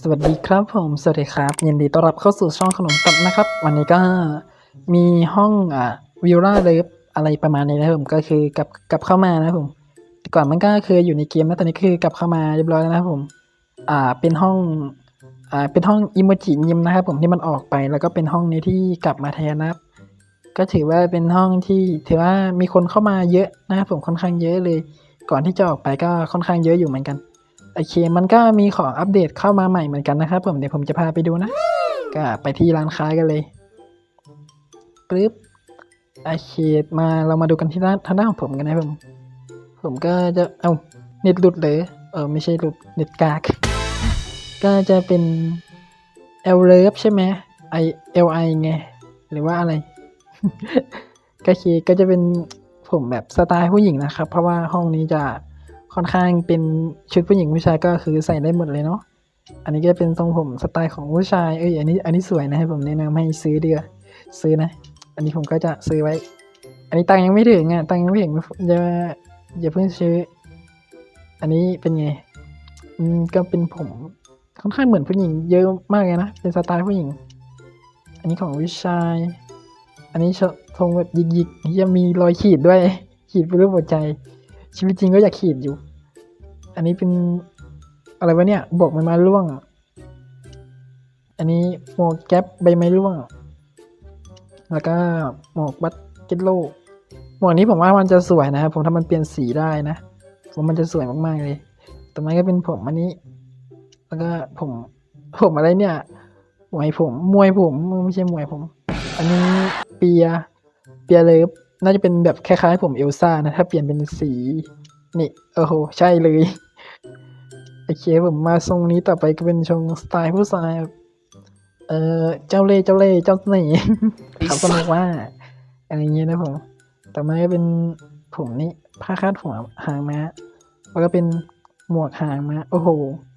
สวัสดีครับผมสวัสดีครับ ยินดีต้อนรับเข้าสู่ช่องขนมตัดนะครับ วันนี้ก็มีห้องอ่าวิลล่าเลิฟอะไรประมาณนี้นะผมก็คือกลับกลับเข้ามานะผมแต่ก่อนมันก็เคยอยู่ในเกมนะตอนนี้คือกลับเข้ามาเรียบร้อยแล้วนะครับผมอ่าเป็นห้องอ่าเป็นห้องอิโมจิยิมนะครับผมที่มันออกไปแล้วก็เป็นห้องนี้ที่กลับมาแทนนะครับ ก็ถือว่าเป็นห้องที่ถือว่ามีคนเข้ามาเยอะนะครับผมค่อนข้างเยอะเลย ก่อนที่จะออกไปก็ค่อนข้างเยอะอยู่เหมือนกัน โอเค มันก็มีของอัปเดตเข้ามาใหม่เหมือนกันนะครับผมเดี๋ยวผมจะพาไปดูนะ ก็ไปที่ร้านค้ากันเลยปึ๊บโอเคมาเรามาดูกันที่ร้านทางด้านของผมกันนะผม ผมก็จะเอาเน็ตหลุดเลยเออไม่ใช่หลุดเน็ตกากก็จะเป็น L l o v e ใช่ไหม I L I ไง หรือว่าอะไรก็คือก็จะเป็นผมแบบสไตล์ผู้หญิงนะครับ เพราะว่าห้องนี้จะ ค่อนข้างเป็นชุดผู้หญิงผู้ชายก็คือใส่ได้หมดเลยเนาะอันนี้ก็เป็นทรงผมสไตล์ของผู้ชายเอ้ยอันนี้อันนี้สวยนะให้ผมแนะนำให้ซื้อเดียวซื้อนะ อันนี้ผมก็จะซื้อไว้ อันนี้ตังยังไม่ถึงอะตังยังไม่ถึงอย่าอย่าเพิ่งซื้อ อันนี้เป็นไงอืมก็เป็นผมค่อนข้างเหมือนผู้หญิงเยอะมากเลยนะเป็นสไตล์ผู้หญิง อันนี้ของผู้ชาย อันนี้ชทรงแบบหยิกๆยังมีรอยขีดด้วย ขีดเป็นรูปหัวใจ ชีวิตจริงก็อยากขีดอยู่ อันนี้เป็นอะไรวะเนี่ย บอกมันมาร่วง อันนี้หมวกแก๊ปใบไม้ร่วง แล้วก็หมวกบัตเก็ตโลหมวกนี้ผมว่ามันจะสวยนะครับผมถ้ามันเปลี่ยนสีได้นะผมมันจะสวยมากๆเลยต่อมาก็เป็นผมอันนี้ แล้วก็ผมผมอะไรเนี่ยมวยผม มวยผมไม่ใช่มวยผม อันนี้เปีย เปียเลิฟ น่าจะเป็นแบบคล้ายๆผมเอลซ่านะ ถ้าเปลี่ยนเป็นสี นี่ โอ้โห ใช่เลย โอเคผมมาทรงนี้ต่อไปก็เป็นทรงสไตล์ผู้ชายเออเจ้าเล่เจ้าเล่เจ้าเสน่ห์เขาก็บอกว่า อะไรเงี้ยนะผมต่อมาก็เป็นผมนี่ผ้าคาดหัวหางม้าแล้วก็เป็นหมวกหางม้าโอ้โห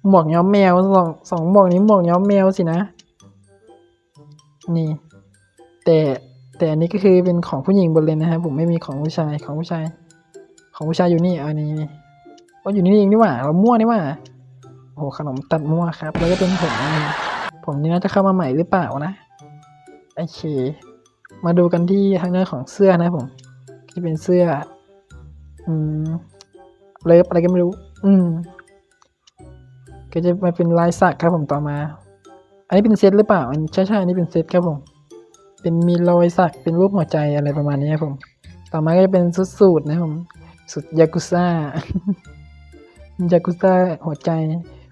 หมวกย้อมแมวสองสองหมวกนี้หมวกย้อมแมวสินะ นี่ แต่ แต่อันนี้ก็คือเป็นของผู้หญิงบนเลยนะครับผมไม่มีของผู้ชายของผู้ชาย ของผู้ชายอยู่นี่อันนี้ว่าอยู่นี่เองนี่หว่าเรามั่วนี่หว่าโอ้โหขนมตัดมั่วครับ แล้วก็เป็นผมนี่ผมนี่น่าจะเข้ามาใหม่หรือเปล่านะโอเคมาดูกันที่ทางเนื้อของเสื้อนะผมที่เป็นเสื้อ อืมเลิฟอะไรก็ไม่รู้ อืมก็จะมาเป็นลายสักครับผมต่อมา อันนี้เป็นเซตหรือเปล่าอันใช่ใช่อันนี้เป็นเซตครับผม เป็นมีรอยสักเป็นรูปหัวใจอะไรประมาณนี้ครับผม ต่อมาก็จะเป็นสุดสูตรนะครับผมสุดยากุซ่ายากุซ่าหัวใจ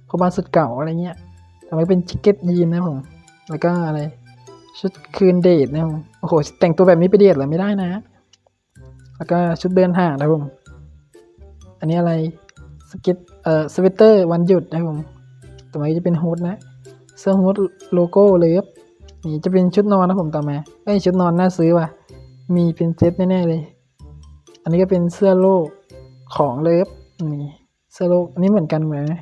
พราบ้านสุดเก่าอะไรเงี้ยต่อมาเป็นชิคเก็ตยีนนะครับผม แล้วก็อะไร ชุดคืนเดทนะครับผม โอ้โห แต่งตัวแบบนี้ไปเดทเหรอไม่ได้นะ แล้วก็ชุดเดินห่างนะครับผม อันนี้อะไร สก็ตเอ่อ สเวตเตอร์วันหยุดนะครับผม ต่อมาจะเป็นฮูดนะ เสื้อฮูดโลโก้เลยครับ นี่จะเป็นชุดนอนนะผมต่อมาเอ้ยชุดนอนน่าซื้อว่ะ มีเป็นเซตแน่ๆเลย อันนี้ก็เป็นเสื้อโลกของเลิฟนี่เสื้อโลกอันนี้เหมือนกันเหมือนไหม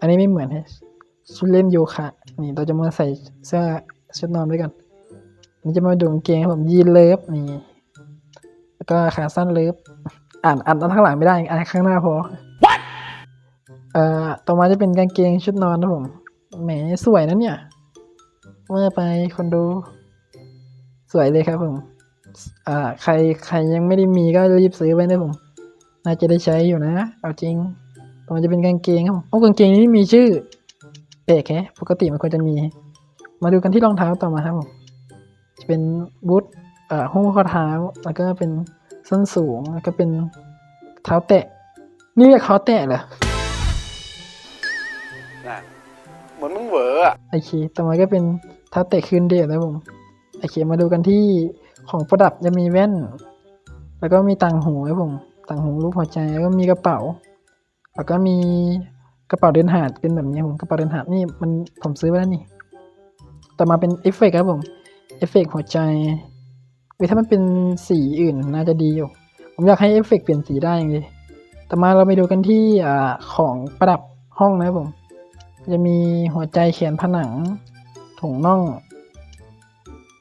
อันนี้ไม่เหมือนฮะชุดเล่นโยคะ นี่เราจะมาใส่เสื้อชุดนอนด้วยกันอันนี้จะมาดูกางเกงครับผมยีนเลิฟนี่แล้วก็ขาสั้นเลิฟอ่านอ่านข้างหลังไม่ได้อ่านข้างหน้าพอเอ่อต่อมาจะเป็นกางเกงชุดนอนนะผมแหมสวยนะเนี่ย เมื่อไปคนดู สวยเลยครับผม อ่า ใครใครยังไม่ได้มีก็รีบซื้อไว้นะผม น่าจะได้ใช้อยู่นะ เอาจริงต่อมาจะเป็นกางเกงครับผมโอ้กางเกงนี้มีชื่อแปกแฮะปกติมันควรจะมี มาดูกันที่รองเท้าต่อมาครับผมจะเป็นบูทอ่อหุ้มข้อเท้า แล้วก็เป็นส้นสูง แล้วก็เป็นเท้าแตะ นี่เรียกเท้าแตะเหรอ เหมือนมึงเหวออะโอเคต่อมาก็เป็นท้าเตะคืนเดทนะผมโอเคมาดูกันที่ของประดับจะมีแว่น แล้วก็มีต่างหูครับผมต่างหูรูปหัวใจแล้วก็มีกระเป๋า แล้วก็มีกระเป๋าเดินหาดเป็นแบบนี้ผมกระเป๋าเดินหาดนี่มันผมซื้อไว้แล้วนี่ ต่อมาเป็นเอฟเฟกต์ครับผมเอฟเฟกต์หัวใจเว้ยถ้ามันเป็นสีอื่นน่าจะดีอยู่ผมอยากให้เอฟเฟกต์เปลี่ยนสีได้อย่างเลยต่อมาเราไปดูกันที่อของประดับห้องนะครับผม จะมีหัวใจเขียนผนัง ถุงน่อง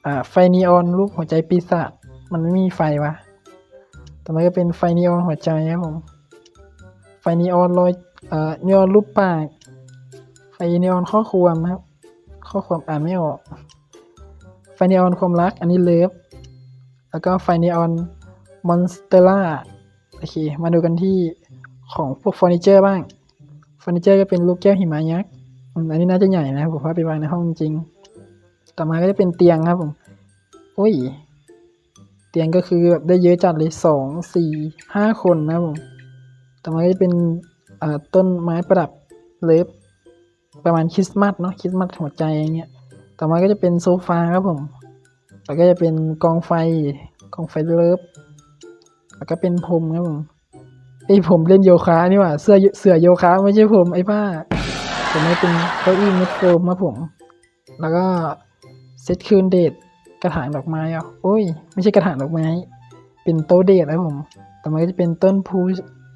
อ่าไฟนีออนรูปหัวใจปีศาจมันไม่มีไฟวะต่อมาก็เป็นไฟนีออนหัวใจครับผมไฟนีออนรอยเอ่านีออนรูปปากไฟนีออนข้อความครับ ข้อความอ่านไม่ออก ไฟนีออนความรัก อันนี้เลิฟแล้วก็ไฟนีออนมอนสเตล่าโอเค มาดูกันที่ของพวกเฟอร์นิเจอร์บ้าง เฟอร์นิเจอร์ก็เป็นลูกแก้วหิมะยักษ์อันนี้น่าจะใหญ่นะผมว่าไปวางในห้องจริง ต่อมาก็จะเป็นเตียงครับผมอุ้ย เตียงก็คือแบบได้เยอะจัดเลยสองสี่ห้าคนนะครับผม ต่อมาก็จะเป็นต้นไม้ประดับเลิฟประมาณคริสต์มาสเนาะคริสต์มาสหัวใจอย่างเงี้ย ต่อมาก็จะเป็นโซฟาครับผมแล้วก็จะเป็นกองไฟกองไฟเลิฟแล้วก็เป็นผมครับผม ไอผมเล่นโยคะนี่หว่า เสื้อเสื้อโยคะไม่ใช่ผมไอ้บ้าผมไม่เป็นเก้าอี้เม็ดโฟมครับผม แล้วก็เซตคืนเดทกระถางดอกไม้อะโอ้ย ไม่ใช่กระถางดอกไม้ เป็นโต๊ะเดทครับผม ต่อมาก็จะเป็นต้นพู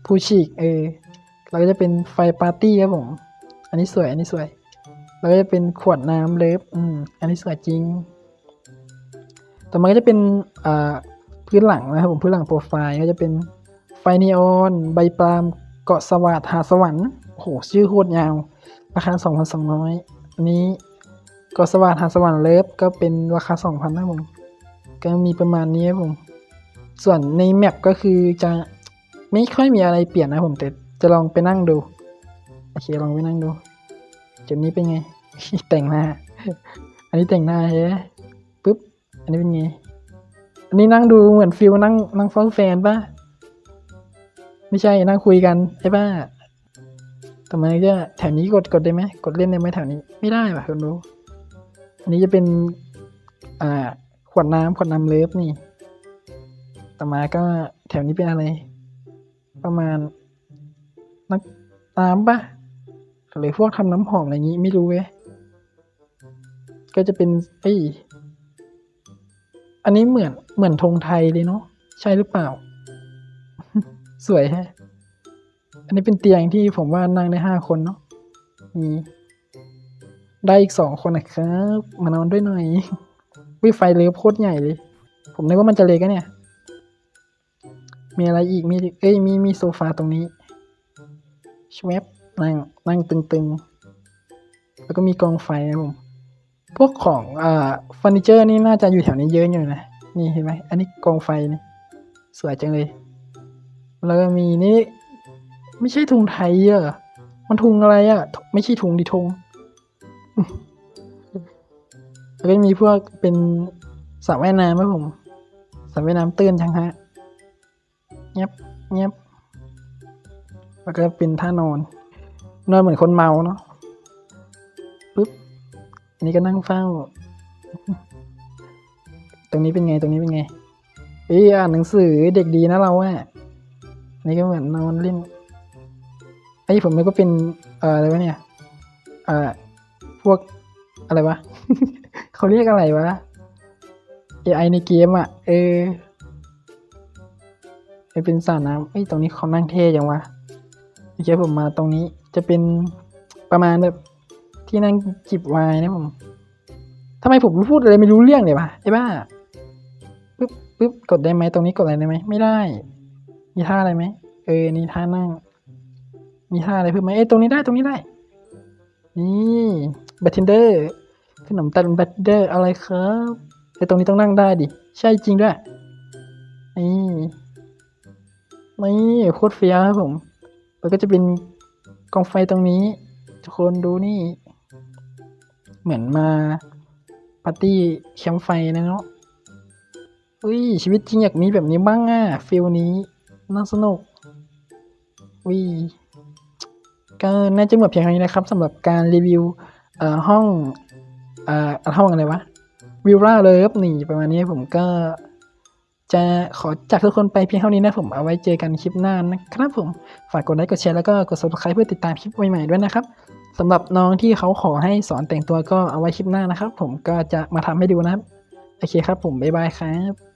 พูฉีกเออแล้วก็จะเป็นไฟปาร์ตี้ครับผม อันนี้สวย อันนี้สวย แล้วก็จะเป็นขวดน้ำเลิฟอืม อันนี้สวยจริง ต่อมาก็จะเป็นอ่าพื้นหลังนะครับผม พื้นหลังโปรไฟล์ก็จะเป็น ไฟนีออน ใบปาล์มเกาะสวัสดหาสวรรค์โอ้โห ชื่อโคตรยาว ราคา 2,200 อันนี้เกาะสวัสดหาสวรรค์เลิฟก็เป็นราคา 2,000นะผม ก็มีประมาณนี้ครับผม ส่วนในแมปก็คือจะไม่ค่อยมีอะไรเปลี่ยนนะผมแต่จะลองไปนั่งดู โอเค ลองไปนั่งดู จุดนี้เป็นไง แต่งหน้า อันนี้แต่งหน้าใช่ไหมปุ๊บ อันนี้เป็นไง อันนี้นั่งดูเหมือนฟิลนั่งนั่งเฝ้าแฟนป่ะ ไม่ใช่นั่งคุยกันใช่ป่ะทำไมจะแถวนี้กดกดได้ไหมกดเล่นได้ไหมแถวนี้ไม่ได้ป่ะคุณรู้อันนี้จะเป็น อ่า ขวดน้ำขวดน้ำเลิฟนี่ ต่อมาก็แถวนี้เป็นอะไร ประมาณนักน้ำปะหรือพวกทำน้ำหอมอะไรอย่างนี้ไม่รู้เว้ยก็จะเป็นเอ้อันนี้เหมือนเหมือนธงไทยเลยเนาะใช่หรือเปล่า สวยฮะ อันนี้เป็นเตียงที่ผมว่านั่งได้ห้าคนเนาะมีได้อีกสองคนนะครับ มานอนด้วยหน่อย วิไฟเลิฟโคตรใหญ่เลย ผมนึกว่ามันจะเล็กอะเนี่ย มีอะไรอีก มีเอ้ย มี มีโซฟาตรงนี้ชวบนั่ง นั่งตึงๆ แล้วก็มีกองไฟนะผม พวกของอ่าเฟอร์นิเจอร์นี่น่าจะอยู่แถวนี้เยอะอยู่นะ นี่เห็นไหม อันนี้กองไฟนี่ สวยจังเลย แล้วก็มีนี่ ไม่ใช่ทุงไทยอะมันทุงอะไรอะไม่ใช่ทุงดิทุงแล้วก็มีพวกเป็นสระว่ายน้ำครับผมสระว่ายน้ำตื้นจังฮะเงียบเงียบแล้วก็เป็นท่านอน นอนเหมือนคนเมาเนาะปุ๊บอันนี้ก็นั่งเฝ้า ตรงนี้เป็นไงตรงนี้เป็นไงเอ้ยอ่านหนังสือเด็กดีนะเราอะ นนี้ก็เหมือนนอนเล่นไอ้ผมมันกว่าเป็นเอ่ออะไรวะเนี่ยเอ่อพวกอะไรวะ เขาเรียกอะไรวะ AI ในเกมอะ เออไปเป็นสระน้ำเอ้ตรงนี้เขานั่งเท่จังวะเมื่อกี้ผมมาตรงนี้จะเป็นประมาณแบบที่นั่งจิบไวน์นะผมทำไมผมพูดอะไรไม่รู้เรื่องเลยวะไอ้บ้าปึ๊บปึ๊บกดได้ไหมตรงนี้กดอะไรได้ไหมไม่ได้ มีท่าอะไรไหมเออนี่ท่านั่ง มีท่าอะไรเพิ่มไหมเอ้ยตรงนี้ได้ตรงนี้ได้ นี่บัตเทนเดอร์ขนมตันบัตเดอร์อะไรครับไอ้ตรงนี้ต้องนั่งได้ดิ ใช่จริงด้วย นี่นี่โคตรเฟี้ยวครับผม แล้วก็จะเป็นกองไฟตรงนี้ ทุกคนดูนี่ เหมือนมาปาร์ตี้แคมป์ไฟนะเนาะอุ้ยชีวิตจริงอยากมีแบบนี้บ้างอะฟิลนี้ น่าสนุกอุ้ยก็น่าจะหมดเพียงเท่านี้นะครับสำหรับการรีวิวห้องอ่อห้องอะไรวะวิลล่าเลิฟนี่ประมาณนี้ผมก็จะขอจากทุกคนไปเพียงเท่านี้นะผมเอาไว้เจอกันคลิปหน้านะครับผมฝากกดไลค์กดแชร์แล้วก็กด subscribe เพื่อติดตามคลิปใหม่ๆด้วยนะครับสำหรับน้องที่เขาขอให้สอนแต่งตัวก็เอาไว้คลิปหน้านะครับ ผมก็จะมาทำให้ดูนะครับ โอเคครับผม บ๊ายบายครับ